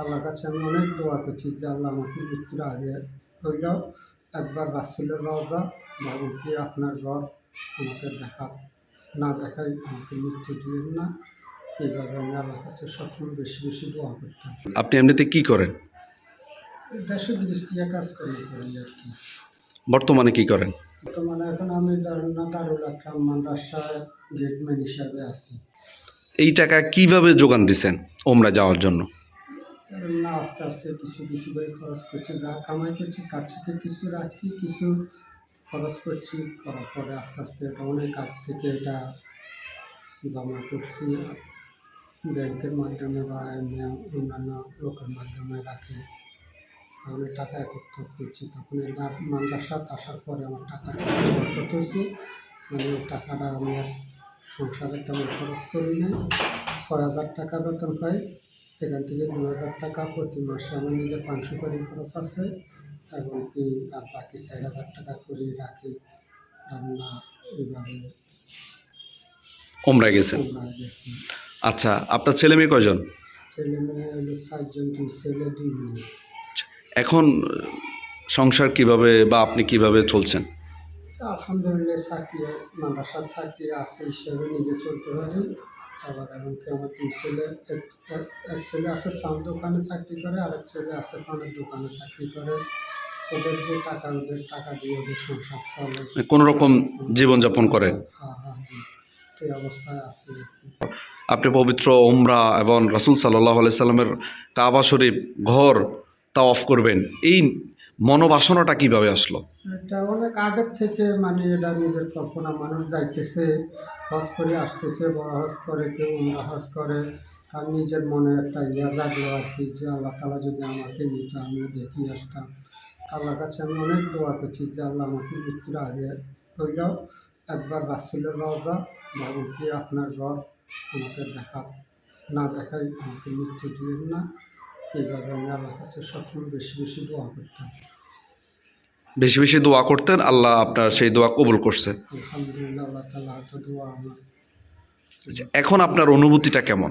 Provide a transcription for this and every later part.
আল্লাহর কাছে আমি অনেক দোয়া করছি যে আল্লাহ আমাকে মৃত্যুর আগে হয়ে হইলেও একবার রাসুলের রওজা বা উঠে আপনার ঘর আমাকে দেখা না দেখাই আমাকে মৃত্যু দিবেন না। এইভাবে আমি আল্লাহর কাছে সবসময় বেশি বেশি দোয়া করতাম। আপনি এমনিতে কি করেন? দেশে বিদেশিয়া কাজ করি করি আর কি। বর্তমানে কি করেন? বর্তমানে এখন আমি না দারুল আকরাম মাদ্রাসায় গেটম্যান হিসাবে আছি। এই টাকা কীভাবে যোগান দিছেন ওমরা যাওয়ার জন্য? না আস্তে আস্তে কিছু কিছু করে খরচ করছি, যা কামাই করছি তার থেকে কিছু রাখছি, কিছু খরচ করছি, করার পরে আস্তে আস্তে এটা অনেক আগ থেকে এটা জমা করছি। ব্যাংকের মাধ্যমে বা এমনি অন্যান্য লোকের মাধ্যমে রাখি। তাহলে টাকা একত্র করছি, তখন এই না- মাদ্রাসাত আসার পরে আমার টাকাটা বরকত হয়েছে। মানে টাকাটা আমি আর সংসারে তেমন খরচ করি না ছয় হাজার টাকা বেতন পাই এখান থেকে দু হাজার টাকা প্রতি মাসে আমার নিজের পাঁচশো করে খরচ আছে এবং কি আর বাকি চার হাজার টাকা করে রাখি। আমরা এইভাবে ওমরা গেছেন? আচ্ছা আপনার ছেলে মেয়ে কয়জন? ছেলে মেয়ে চারজন দুই ছেলে দুই মেয়ে। এখন সংসার কীভাবে বা আপনি কীভাবে চলছেন? আলহামদুলিল্লাহ চাকরি মাদ্রাসার চাকরি আছে হিসেবে নিজে চলতে পারি। আবার এমনকি আমার দুই ছেলে এক ছেলে আছে চাল দোকানে চাকরি করে আর এক ছেলে আছে পানের দোকানে চাকরি করে। ওদের যে টাকা ওদের টাকা দিয়ে ওদের সংসার চলে। কোনো রকম জীবনযাপন করেন হ্যাঁ হ্যাঁ জি। এই অবস্থায় আছে আপনি পবিত্র ওমরা এবং রাসুল সাল্লাহ সাল্লামের কাবা শরীফ ঘর তা অফ করবেন। এই মনোবাসনাটা কীভাবে আসলো? এটা অনেক আগের থেকে মানে এটা নিজের কল্পনা, মানুষ যাইতেছে হজ করে আসতেছে, বড় হজ করে, কেউ উমরা হজ করে। তার নিজের মনে একটা ইয়া জাগলো আর কি, যে আল্লাহ তালা যদি আমাকে নিত আমি দেখি আসতাম। আল্লাহর কাছে আমি অনেক দোয়া করছি যে আল্লাহ আমাকে মৃত্যুর আগে হইলেও একবার রাসুলের রওজা বা উঠে আপনার ঘর আমাকে দেখা, না দেখাই আমাকে মৃত্যু দিবেন না। এইভাবে আমি আল্লাহর কাছে সবসময় বেশি বেশি দোয়া করতাম। বেশি বেশি দোয়া করতেন আল্লাহ আপনার সেই দোয়া কবুল করছে। আচ্ছা, এখন আপনার অনুভূতিটা কেমন?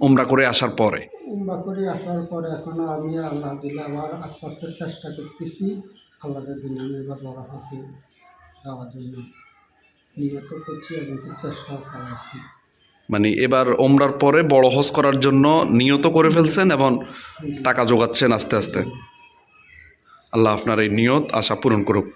ওমরা করে আসার পরে। উম্বা করে আসার পরে এখনও আমি আল্লাহ দিলে আবার আস্তে আস্তে চেষ্টা করতেছি আল্লাহর দিনে আমি এবার বড় হাসি যাওয়ার জন্য। নিয়ত করছি এবং কি চেষ্টাও চালাচ্ছি মানে এবার ওমরার পরে বড় হজ করার জন্য নিয়ত করে ফেলছেন এবং টাকা জোগাচ্ছেন আস্তে আস্তে? আল্লাহ আপনার এই নিয়ত আশা পূরণ করুক।